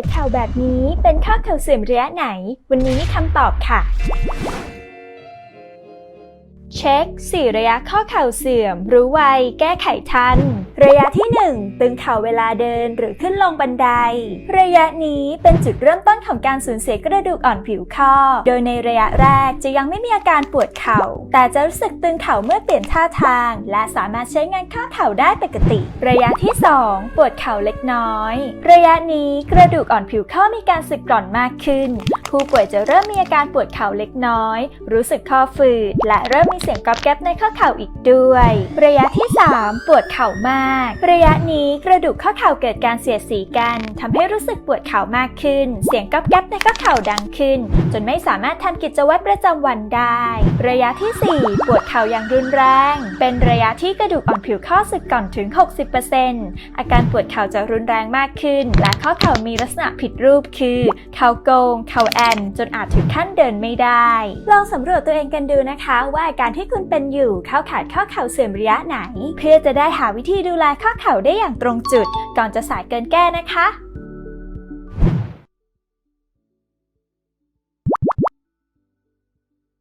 วดข่าแบบนี้เป็นข้อเข่าเสื่อมระยะไหน วันนี้มีคำตอบค่ะ เช็ค 4 ระยะข้อเข่าเสื่อม รู้ไว แก้ไขทัน ระยะที่ 1 ตึงเข่าเวลาเดินหรือขึ้นลงบันได ระยะนี้เป็นจุดเริ่มต้นของการสูญเสียกระดูกอ่อนผิวข้อ โดยในระยะแรกจะยังไม่มีอาการปวดเข่า แต่จะรู้สึกตึงเข่าเมื่อเปลี่ยนท่าทาง และสามารถใช้งานข้อเข่าได้ปกติ ระยะที่ 2 ปวดเข่าเล็กน้อย ระยะนี้กระดูกอ่อนผิวข้อมีการสึกกร่อนมากขึ้น ผู้ป่วยจะเริ่มมีอาการปวดเข่าเล็กน้อย รู้สึกข้อฝืด และเริ่มมีเสียงกรอบแก๊บในข้อเข่าอีกด้วย ระยะที่ 3 ปวดเข่ามาก ระยะนี้กระดูกข้อเข่าเกิดการเสียดสีกันทำให้รู้สึกปวดเข่ามากขึ้น เสียงกรอบแก๊บในข้อเข่าดังขึ้น จนไม่สามารถทำกิจวัตรประจำวันได้ ระยะที่ 4 ปวดเข่าอย่างรุนแรง เป็นระยะที่กระดูกอ่อนผิวข้อสึกก่อนถึง 60%อาการปวดเข่าจะรุนแรงมากขึ้น และข้อเข่ามีลักษณะผิดรูปคือ เข่าโกง เข่าแอนจนอาจถึงขั้นเดินไม่ได้ ลองสำรวจตัวเองกันดูนะคะ ว่าอาการที่คุณเป็นอยู่เข้าขาดข้อเข่าเสื่อมระยะไหน เพื่อจะได้หาวิธีดูแลข้อเข่าได้อย่างตรงจุด ก่อนจะสายเกินแก้นะคะ